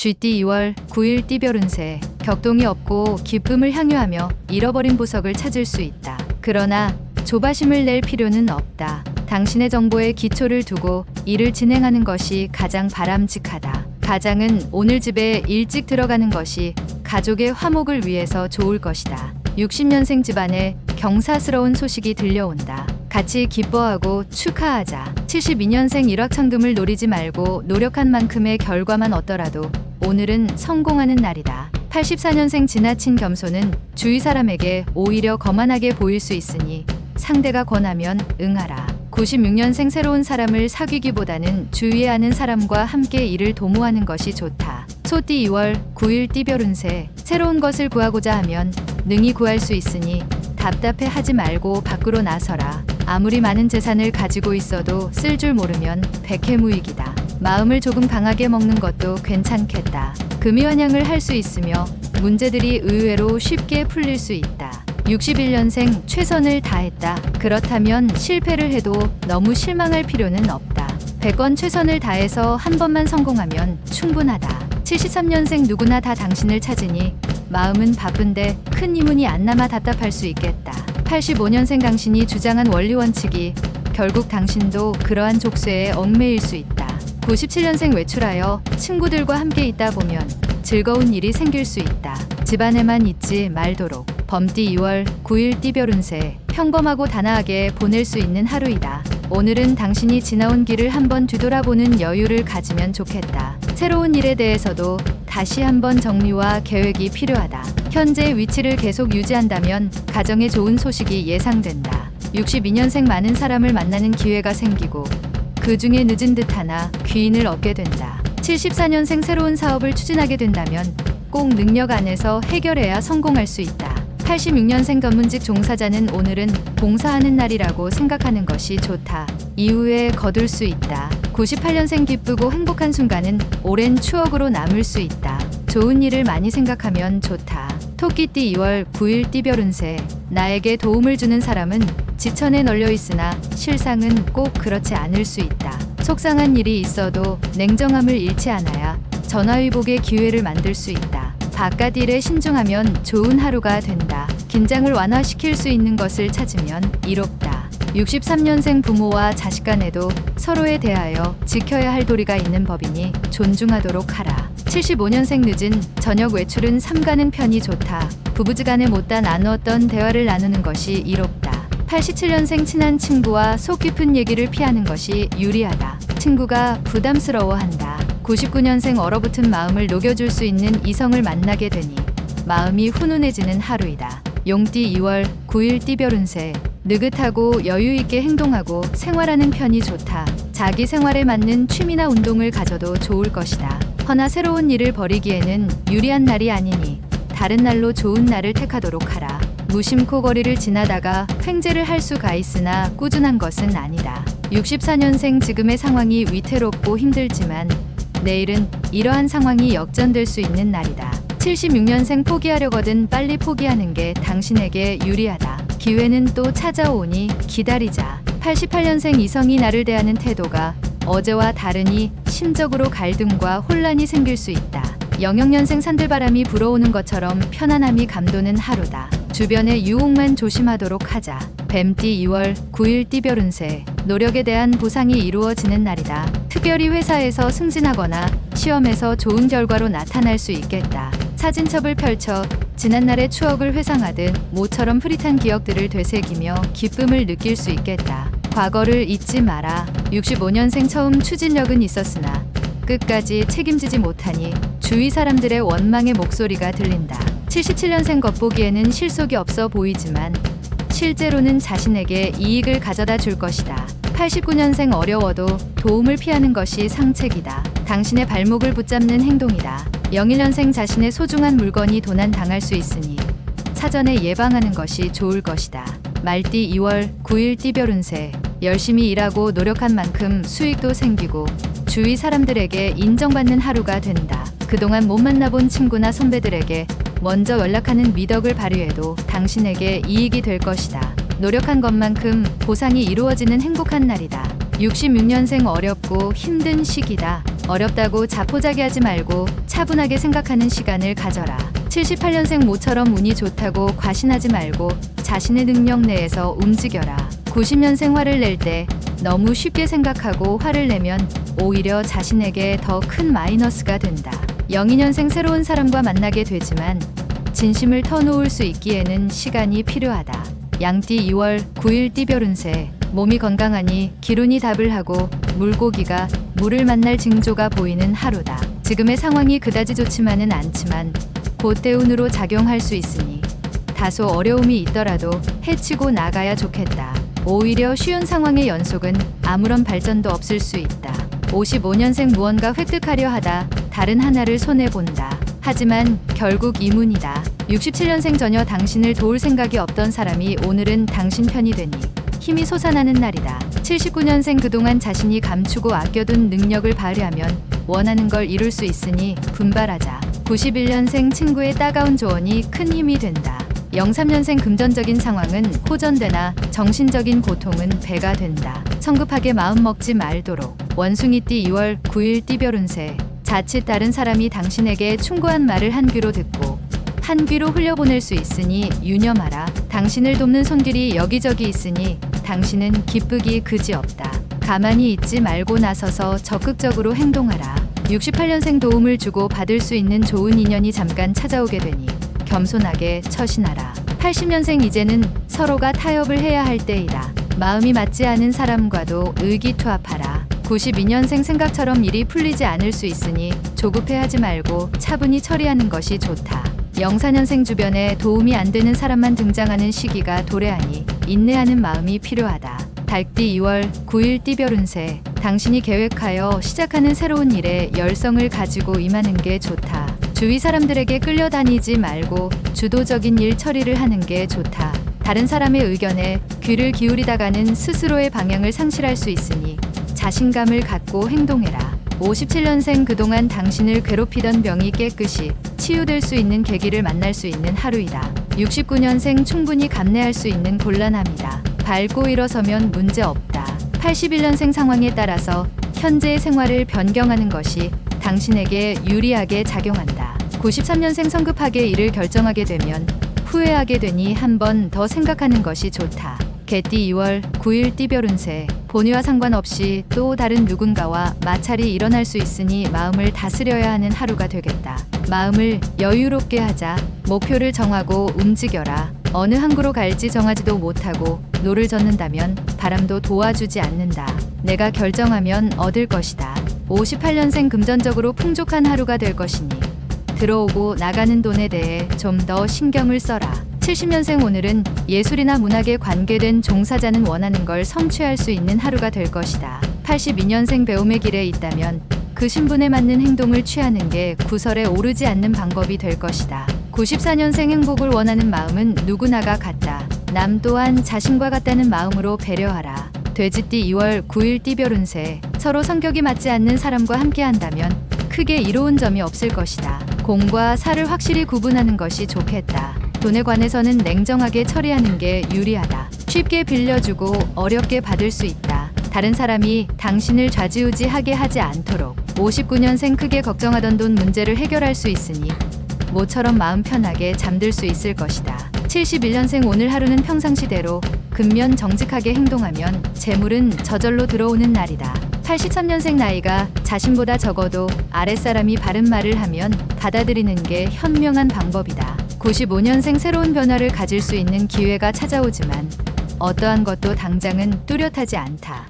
GT 2월 9일 띠별운세 격동이 없고 기쁨을 향유하며 잃어버린 보석을 찾을 수 있다. 그러나 조바심을 낼 필요는 없다. 당신의 정보에 기초를 두고 일을 진행하는 것이 가장 바람직하다. 가장은 오늘 집에 일찍 들어가는 것이 가족의 화목을 위해서 좋을 것이다. 60년생 집안에 경사스러운 소식이 들려온다. 같이 기뻐하고 축하하자. 72년생 일확천금을 노리지 말고 노력한 만큼의 결과만 얻더라도 오늘은 성공하는 날이다. 84년생 지나친 겸손은 주위 사람에게 오히려 거만하게 보일 수 있으니 상대가 권하면 응하라. 96년생 새로운 사람을 사귀기보다는 주위에 아는 사람과 함께 일을 도모하는 것이 좋다. 소띠 2월 9일 띠별운세 새로운 것을 구하고자 하면 능히 구할 수 있으니 답답해 하지 말고 밖으로 나서라. 아무리 많은 재산을 가지고 있어도 쓸 줄 모르면 백해무익이다. 마음을 조금 강하게 먹는 것도 괜찮겠다. 금이환영을 할 수 있으며 문제들이 의외로 쉽게 풀릴 수 있다. 61년생 최선을 다했다. 그렇다면 실패를 해도 너무 실망할 필요는 없다. 100번 최선을 다해서 한 번만 성공하면 충분하다. 73년생 누구나 다 당신을 찾으니 마음은 바쁜데 큰 이문이 안 남아 답답할 수 있겠다. 85년생 당신이 주장한 원리 원칙이 결국 당신도 그러한 족쇄에 얽매일 수 있다. 97년생 외출하여 친구들과 함께 있다 보면 즐거운 일이 생길 수 있다. 집안에만 있지 말도록. 범띠 2월 9일 띠별운세 평범하고 단아하게 보낼 수 있는 하루이다. 오늘은 당신이 지나온 길을 한번 뒤돌아보는 여유를 가지면 좋겠다. 새로운 일에 대해서도 다시 한번 정리와 계획이 필요하다. 현재 위치를 계속 유지한다면 가정에 좋은 소식이 예상된다. 62년생 많은 사람을 만나는 기회가 생기고 그 중에 늦은 듯 하나 귀인을 얻게 된다. 74년생 새로운 사업을 추진하게 된다면 꼭 능력 안에서 해결해야 성공할 수 있다. 86년생 전문직 종사자는 오늘은 봉사하는 날이라고 생각하는 것이 좋다. 이후에 거둘 수 있다. 98년생 기쁘고 행복한 순간은 오랜 추억으로 남을 수 있다. 좋은 일을 많이 생각하면 좋다. 토끼띠 2월 9일 띠별 운세 나에게 도움을 주는 사람은 지천에 널려 있으나 실상은 꼭 그렇지 않을 수 있다. 속상한 일이 있어도 냉정함을 잃지 않아야 전화위복의 기회를 만들 수 있다. 바깥 일에 신중하면 좋은 하루가 된다. 긴장을 완화시킬 수 있는 것을 찾으면 이롭다. 63년생 부모와 자식 간에도 서로에 대하여 지켜야 할 도리가 있는 법이니 존중하도록 하라. 75년생 늦은 저녁 외출은 삼가는 편이 좋다. 부부지간에 못다 나누었던 대화를 나누는 것이 이롭다. 87년생 친한 친구와 속 깊은 얘기를 피하는 것이 유리하다. 친구가 부담스러워한다. 99년생 얼어붙은 마음을 녹여줄 수 있는 이성을 만나게 되니 마음이 훈훈해지는 하루이다. 용띠 2월 9일 띠별운세 느긋하고 여유 있게 행동하고 생활하는 편이 좋다. 자기 생활에 맞는 취미나 운동을 가져도 좋을 것이다. 허나 새로운 일을 벌이기에는 유리한 날이 아니니 다른 날로 좋은 날을 택하도록 하라. 무심코 거리를 지나다가 횡재를 할 수가 있으나 꾸준한 것은 아니다. 64년생 지금의 상황이 위태롭고 힘들지만 내일은 이러한 상황이 역전될 수 있는 날이다. 76년생 포기하려거든 빨리 포기하는 게 당신에게 유리하다. 기회는 또 찾아오니 기다리자. 88년생 이성이 나를 대하는 태도가 어제와 다르니 심적으로 갈등과 혼란이 생길 수 있다. 영영년생 산들바람이 불어오는 것처럼 편안함이 감도는 하루다. 주변의 유혹만 조심하도록 하자. 뱀띠 2월 9일 띠별 운세 노력에 대한 보상이 이루어지는 날이다. 특별히 회사에서 승진하거나 시험에서 좋은 결과로 나타날 수 있겠다. 사진첩을 펼쳐 지난날의 추억을 회상하듯 모처럼 흐릿한 기억들을 되새기며 기쁨을 느낄 수 있겠다. 과거를 잊지 마라. 65년생 처음 추진력은 있었으나 끝까지 책임지지 못하니 주위 사람들의 원망의 목소리가 들린다. 77년생 겉보기에는 실속이 없어 보이지만 실제로는 자신에게 이익을 가져다 줄 것이다. 89년생 어려워도 도움을 피하는 것이 상책이다. 당신의 발목을 붙잡는 행동이다. 01년생 자신의 소중한 물건이 도난 당할 수 있으니 사전에 예방하는 것이 좋을 것이다. 말띠 2월 9일 띠별운세 열심히 일하고 노력한 만큼 수익도 생기고 주위 사람들에게 인정받는 하루가 된다. 그동안 못 만나본 친구나 선배들에게 먼저 연락하는 미덕을 발휘해도 당신에게 이익이 될 것이다. 노력한 것만큼 보상이 이루어지는 행복한 날이다. 66년생 어렵고 힘든 시기다. 어렵다고 자포자기하지 말고 차분하게 생각하는 시간을 가져라. 78년생 모처럼 운이 좋다고 과신하지 말고 자신의 능력 내에서 움직여라. 90년생 화를 낼 때 너무 쉽게 생각하고 화를 내면 오히려 자신에게 더 큰 마이너스가 된다. 02년생 새로운 사람과 만나게 되지만 진심을 터놓을 수 있기에는 시간이 필요하다. 양띠 2월 9일 띠별 운세 몸이 건강하니 기운이 답을 하고 물고기가 물을 만날 징조가 보이는 하루다. 지금의 상황이 그다지 좋지만은 않지만 곧 대운으로 작용할 수 있으니 다소 어려움이 있더라도 해치고 나가야 좋겠다. 오히려 쉬운 상황의 연속은 아무런 발전도 없을 수 있다. 55년생 무언가 획득하려 하다 다른 하나를 손해본다. 하지만 결국 이문이다. 67년생 전혀 당신을 도울 생각이 없던 사람이 오늘은 당신 편이 되니 힘이 솟아나는 날이다. 79년생 그동안 자신이 감추고 아껴둔 능력을 발휘하면 원하는 걸 이룰 수 있으니 분발하자. 91년생 친구의 따가운 조언이 큰 힘이 된다. 03년생 금전적인 상황은 호전되나 정신적인 고통은 배가 된다. 성급하게 마음 먹지 말도록. 원숭이띠 2월 9일 띠별 운세. 자칫 다른 사람이 당신에게 충고한 말을 한 귀로 듣고 한 귀로 흘려보낼 수 있으니 유념하라. 당신을 돕는 손길이 여기저기 있으니 당신은 기쁘기 그지없다. 가만히 있지 말고 나서서 적극적으로 행동하라. 68년생 도움을 주고 받을 수 있는 좋은 인연이 잠깐 찾아오게 되니 겸손하게 처신하라. 80년생 이제는 서로가 타협을 해야 할 때이다. 마음이 맞지 않은 사람과도 의기투합하라. 92년생 생각처럼 일이 풀리지 않을 수 있으니 조급해하지 말고 차분히 처리하는 것이 좋다. 04년생 주변에 도움이 안 되는 사람만 등장하는 시기가 도래하니 인내하는 마음이 필요하다. 달띠 2월 9일 띠별 운세. 당신이 계획하여 시작하는 새로운 일에 열성을 가지고 임하는 게 좋다. 주위 사람들에게 끌려다니지 말고 주도적인 일 처리를 하는 게 좋다. 다른 사람의 의견에 귀를 기울이다가는 스스로의 방향을 상실할 수 있으니 자신감을 갖고 행동해라. 57년생 그동안 당신을 괴롭히던 병이 깨끗이 치유될 수 있는 계기를 만날 수 있는 하루이다. 69년생 충분히 감내할 수 있는 곤란함이다. 밟고 일어서면 문제 없다. 81년생 상황에 따라서 현재의 생활을 변경하는 것이 당신에게 유리하게 작용한다. 93년생 성급하게 일을 결정하게 되면 후회하게 되니 한 번 더 생각하는 것이 좋다. 개띠 2월 9일 띠별 운세 본의와 상관없이 또 다른 누군가와 마찰이 일어날 수 있으니 마음을 다스려야 하는 하루가 되겠다. 마음을 여유롭게 하자. 목표를 정하고 움직여라. 어느 항구로 갈지 정하지도 못하고 노를 젓는다면 바람도 도와주지 않는다. 내가 결정하면 얻을 것이다. 58년생 금전적으로 풍족한 하루가 될 것이니 들어오고 나가는 돈에 대해 좀 더 신경을 써라. 70년생 오늘은 예술이나 문학에 관계된 종사자는 원하는 걸 성취할 수 있는 하루가 될 것이다. 82년생 배움의 길에 있다면 그 신분에 맞는 행동을 취하는 게 구설에 오르지 않는 방법이 될 것이다. 94년생 행복을 원하는 마음은 누구나가 같다. 남 또한 자신과 같다는 마음으로 배려하라. 돼지띠 2월 9일 띠별 운세 서로 성격이 맞지 않는 사람과 함께 한다면 크게 이로운 점이 없을 것이다. 공과 사를 확실히 구분하는 것이 좋겠다. 돈에 관해서는 냉정하게 처리하는 게 유리하다. 쉽게 빌려주고 어렵게 받을 수 있다. 다른 사람이 당신을 좌지우지하게 하지 않도록 59년생 크게 걱정하던 돈 문제를 해결할 수 있으니 모처럼 마음 편하게 잠들 수 있을 것이다. 71년생 오늘 하루는 평상시대로 근면 정직하게 행동하면 재물은 저절로 들어오는 날이다. 83년생 나이가 자신보다 적어도 아랫사람이 바른 말을 하면 받아들이는 게 현명한 방법이다. 95년생 새로운 변화를 가질 수 있는 기회가 찾아오지만 어떠한 것도 당장은 뚜렷하지 않다.